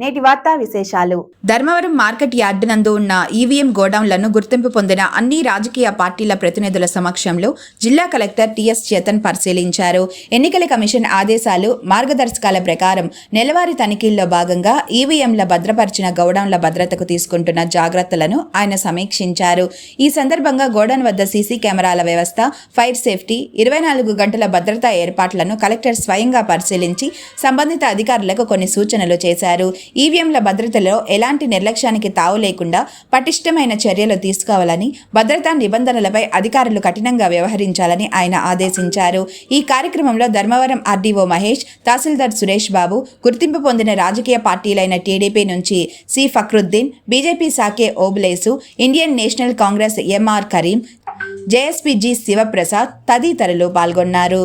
నేటి వార్తా విశేషాలు. ధర్మవరం మార్కెట్ యార్డు నందు ఉన్న ఈవీఎం గోడౌన్లను గుర్తింపు పొందిన అన్ని రాజకీయ పార్టీల ప్రతినిధుల సమక్షంలో జిల్లా కలెక్టర్ టిఎస్ చేతన్ పరిశీలించారు. ఎన్నికల కమిషన్ ఆదేశాలు మార్గదర్శకాల ప్రకారం నెలవారీ తనిఖీల్లో భాగంగా ఈవీఎంల భద్రపరిచిన గోడౌన్ల భద్రతకు తీసుకుంటున్న జాగ్రత్తలను ఆయన సమీక్షించారు. ఈ సందర్భంగా గోడౌన్ వద్ద సీసీ కెమెరాల వ్యవస్థ ఫైర్ సేఫ్టీ ఇరవై నాలుగు గంటల భద్రతా ఏర్పాట్లను కలెక్టర్ స్వయంగా పరిశీలించి సంబంధిత అధికారులకు కొన్ని సూచనలు చేశారు. ఈవీఎంల భద్రతలో ఎలాంటి నిర్లక్ష్యానికి తావు లేకుండా పటిష్టమైన చర్యలు తీసుకోవాలని భద్రతా నిబంధనలపై అధికారులు కఠినంగా వ్యవహరించాలని ఆయన ఆదేశించారు. ఈ కార్యక్రమంలో ధర్మవరం ఆర్డీఓ మహేష్ తహసీల్దార్ సురేష్ బాబు గుర్తింపు పొందిన రాజకీయ పార్టీలైన టీడీపీ నుంచి C. Fakruddin BJP Sake Obulesu Indian National Congress MR Karim JSP G. Sivaprasad తదితరులు పాల్గొన్నారు.